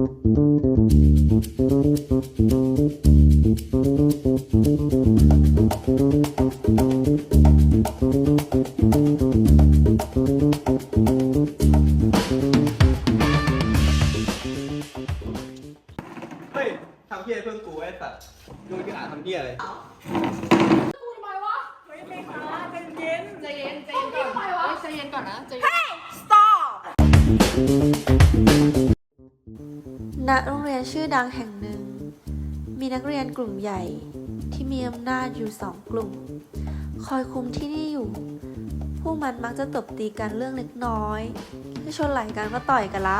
เฮ้ยทำเพี้ยเพื่อนกูไอ้สัตว์ดูที่อ่านทำเพี้ยอะไรทำไมวะเฮ้ยไม่ค่ะใจเย็นใจเย็นใจเย็นก่อนทำไมวะใจเย็นก่อนนะใจเย็น stop ณโรงเรียนชื่อดังแห่งหนึ่ง มีนักเรียนกลุ่มใหญ่ที่มีอำนาจอยู่สองกลุ่ม คอยคุมที่นี่อยู่ พวกมันมักจะตบตีกันเรื่องเล็กน้อยถ้าชนไหลกันก็ต่อยกันละ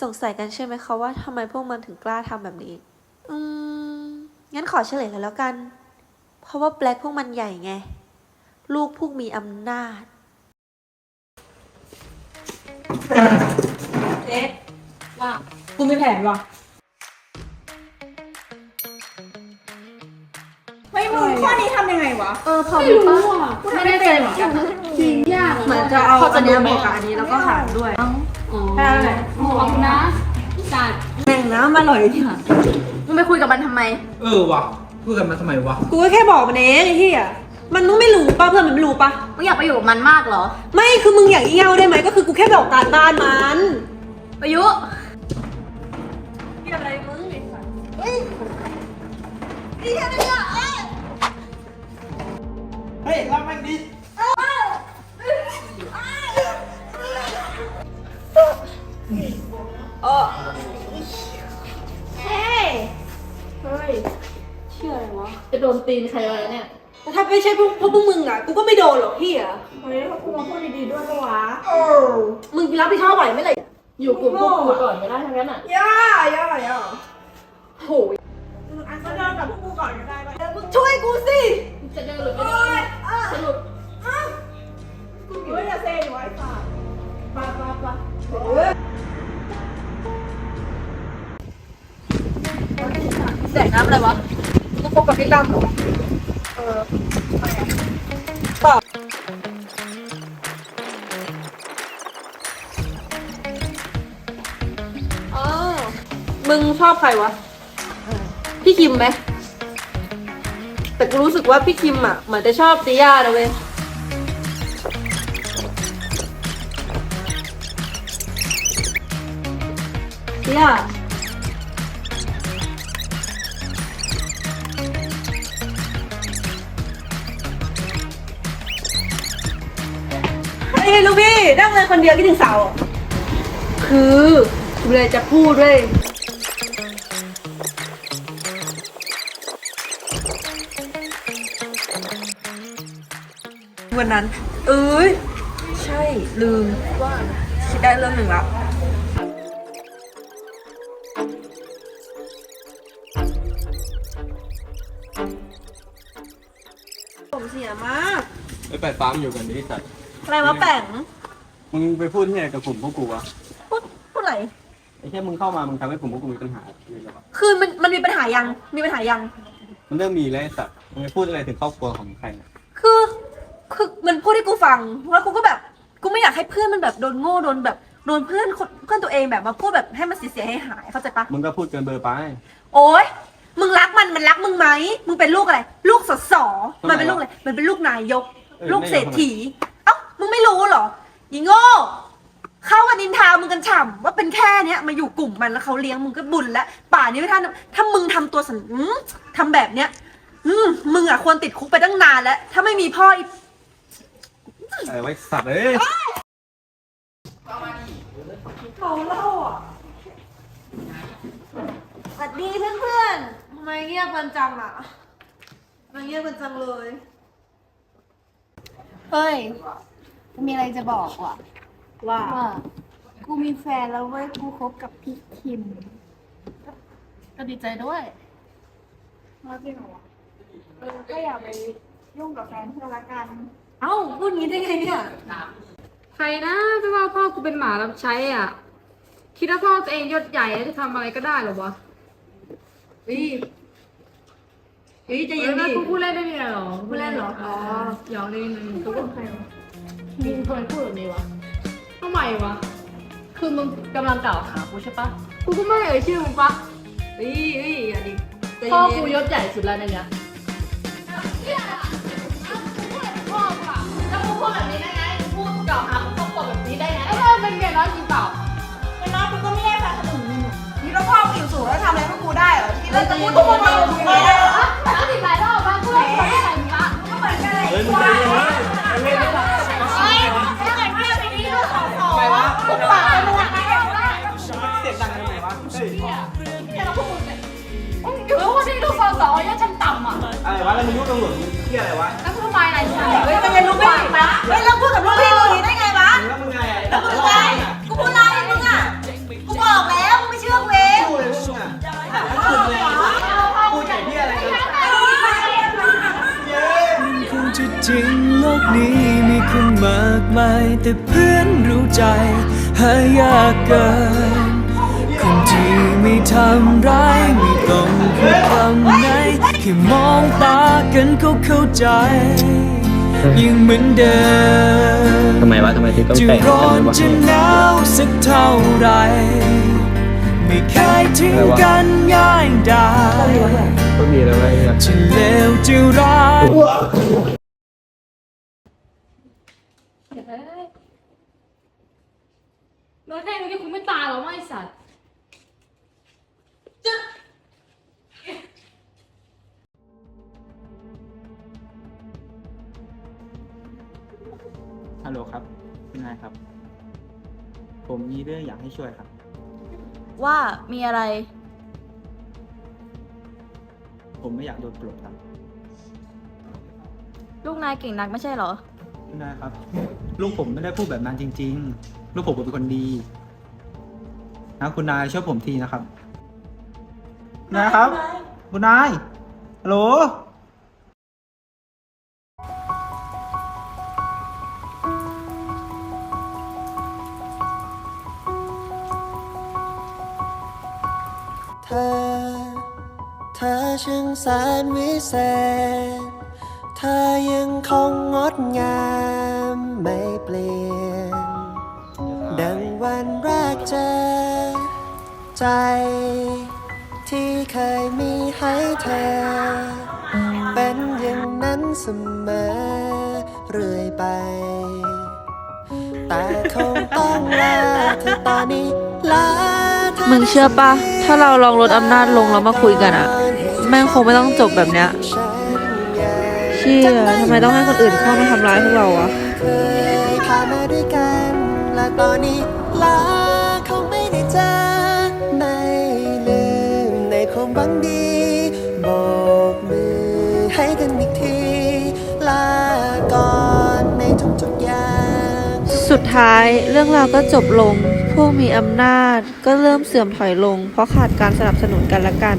สงสัยกันใช่ไหมคะว่าทำไมพวกมันถึงกล้าทำแบบนี้ อืม งั้นขอเฉลยเลยแล้วกัน เพราะว่าแบล็คพวกมันใหญ่ไง ลูกพวกมีอำนาจเอ๊ะ ว่ากูมีแผนว่ะเฮ้ยมึงข้อนี้ทำยังไงวะ เออพอรู้ป่ะไม่ได้ใจเหมือนกันจริงยากเหมือนจะเอาอันเนี้ยบวกกับอันนี้แล้วก็หารด้วยแค่ไหนขอบคุณนะจัดแม่งน้ำอร่อยที่หามึงไปคุยกับมันทำไม เออวะพูดกันมาทำไมวะ กูก็แค่บอกมันเองไอ้เหี้ยมันต้องไม่รู้ป่ะเพื่อนมันไม่รู้ป่ะ มึงอยากไปอยู่กับมันมากเหรอ ไม่คือมึงอยากเอี้ยวได้ไหมก็คือกูแค่บอกการบ้านมันประยุเหี้ ยอะไรมึงไอ้สัสเฮ้ยรับแม่งดิจะโดนตีนใครวะเนี่ย แต่ถ้าไม่ใช่พวกพวกพวกมึงอะกูก็ไม่โดนหรอกเหี้ยเฮ้ยเขาพูดมาพูดดีๆด้วยปะวะมึงรับผิดชอบไหวไหมล่ะ อยู่กลุ่มพวกกูก่อนก็ได้ทั้งนั้นอะย่าย่าย่าโหยอันก็เดินกับพวกกูก่อนก็ได้ปะมึงช่วยกูสิจะเดินหรือไม่เดินสรุปเฮ้ยอย่าเซ่ดิวะไอ้สัสปะปะปะแดกน้ำอะไรวะมึงพบกับพี่ตั้มเหรอเออตอบ มึงชอบใครวะ พี่คิมไหม แต่กูรู้สึกว่าพี่คิมอะเหมือนจะชอบติย่านะเว้ย ติย่าเฮ้ยลูกพี่นั่งเลยคนเดียวคิดถึงสาว คือกูเลยจะพูดด้วย วันนั้น เอ้ย ใช่ลืมว่าคิดได้เรื่องหนึ่งละผมเสียมาก ไปแปดฟาร์มอยู่กันดิสัตว์อะไรวะแป่งมึงไปพูดที่ไหนกับกลุ่มพวกกูวะพูดพูดอะไรไอ้แค่มึงเข้ามามึงทำให้กลุ่มพวกกูมีปัญหาเลยหรอวะคือมันมันมีปัญหายังมีปัญหายัง มันเริ่มมีแล้วไอ้สัตว์มึงไปพูดอะไรถึงครอบครัวของใครเนี่ยคือคือ มันพูดให้กูฟังแล้วกูก็แบบกูไม่อยากให้เพื่อนมันแบบโดนโง่โดนแบบโดนเพื่อนคนเพื่อนตัวเองแบบมาพูดแบบให้มันเสียหายหายๆเข้าใจปะมึงก็พูดเกินเบอร์ไป โอ๊ยมึงรักมันมันรักมึงไหมมึงเป็นลูกอะไร ลูกสสทำไมมันเป็นลูกอะไรมันเป็นลูกนายก เออลูกนายกเศรษฐีเอ้ามึงไม่รู้เหรอยิงโง่เข้ามานินทามึงกันฉ่ำว่าเป็นแค่เนี้ยมาอยู่กลุ่มมันแล้วเขาเลี้ยงมึงก็บุญแล้วป่านนี้ถ้าถ้ามึงทำตัวสันอืมทำแบบเนี้ยอืมมึงอะควรติดคุกไปตั้งนานแล้ว ถ้าไม่มีพ่ออีอะ ไรไว้สัตว์เอ้ยเขาเล่าอะสวัสดีเพื่อนๆทำไมเงียบกันจังอะทำไมเงียบกันจังเลย เฮ้ย กูมีอะไรจะบอกว่ะว่าว่ากูมีแฟนแล้วเว้ย กูคบกับพี่คิมก็ดีใจด้วย มาจริงเหรอวะเออก็อย่าไป ยุ่งกับแฟนเพื่อนละกัน เอ้าพูดงี้ได้ไงเนี่ย ใครนะจะว่าพ่อกูเป็นหมารับใช้อะ คิดว่าพ่อตัวเองยศใหญ่แล้วจะทำอะไรก็ได้เหรอวะเฮ้ยเฮ้ยใจเอเย็อนแม่ดิกูพูดเล่นได้เนี่ยเหรอพูดเล่นเหรอ อ๋อหยอกเล่นมึงกูเป็นใครวะมึงเคยพูดแบบนี้วะทำไมวะ คือมึงกำลังกล่าวหากูใช่ปะ กูก็ไม่เอ่ยชื่อมึงปะเฮ้ยเฮ้ยอย่าดิใจพ่อเย็กูนยศใหญ่สุดแล้วในเนี้ย ดแบบนี้ได้ไงมึงพูดกล่าวหาครอบครัวแบบนี้ได้ไงไอ้พ่อเป็นเมียน้อยจริงเปล่าเป็นน้องกูก็ไม่ได้แฟนคนอื่นนี่หนูนี่เราพ่อกูอยู่สูงแล้วทำอะไรพวกกูได้เหรอที่เราจะพูดทุกคนมากูเอไม่ได้ออะแล้วอีกหลายรอบมากูเลยไม่ได้มึงละก็เหมือนกันเลยเฮ้ยมึงใจเย็นนะเล่นไม่ได้เฮ้ยถ้าเกิดเพื่อนไปนี่ก็สองสองไปวะกูปากไปมึงอะไม่ได้ได้เสียงดังทำไมวะเฮ้ยอยู่รู้ ว่าที่ลูกสาวสองยศชั้นต่ำอะอะไรวะแล้วมึงยุ่งตำรวจมึงเที่ยอะไรวะแล้วกูทำไมล่ะใช่เฮ้ยมันเป็นลูกพี่ปะเฮ้ยเราพูดกับลูกพี่มึงอย่างนี้ได้ไงวะแล้วมึงไงอะแล้วมึงไงกูพูดอะไรมึงอะกูบอกแล้วมึงไม่เชื่อกูเองพูดเลยพวกมึงอะหาทั้งคืนเลยพูดแต่เที่ยอะไรกันเย้คงจะจริงโลกนี้มีคนมากมาย แต่เพื่อนรู้ใจหายากเกินคน ที่ไม่ทำร้ายไม่ต้องพูดคำไหนแค่มองตากันก็เข้าใจ ยังเหมือนเดิมทำไมวะทำไมถึงต้องจะแต่งร้อกันนวะจะหนาวสักเท่าไหรไม่เคยทิ้งกันง่ายดายก็ดีแล้วไอ้เนี่ยจะเลวจะร้ายโดนแค่นี้กูไม่ตายหรอกไม่สัตว์ ครับคุณนายครับ ผมมีเรื่องอยากให้ช่วยครับ ว่ามีอะไร ผมไม่อยากโดนปลดครับ ลูกนายเก่งนักไม่ใช่เหรอ คุณนายครับ ลูกผมไม่ได้พูดแบบนั้นจริง ๆ ลูกผมเป็นคนดี นะคุณนายช่วยผมทีนะครับคุณนายครับ คุณนายฮัลโหล เธอ เธอช่างแสนวิเศษ เธอยังคงงดงามไม่เปลี่ยน ดังวันแรกเจอ ใจ ที่เคยมีให้เธอ เป็นอย่างนั้นเสมอเรื่อยไป แต่คงต้องลาเธอตอนนี้ลา มึงเชื่อปะถ้าเราลองลดอำนาจลงแล้วมาคุยกันอะแม่งคงไม่ต้องจบแบบเนี้ยเชื่อทำไมต้องให้คนอื่นเข้ามาทำร้ายพวกเราอะผ่านมาด้วยกันและตอนนี้ลาคงไม่ได้เจอไม่ลืมในความหวังดี สุดท้ายเรื่องราวก็จบลงผู้มีอำนาจก็เริ่มเสื่อมถอยลง เพราะขาดการสนับสนุนกันและกัน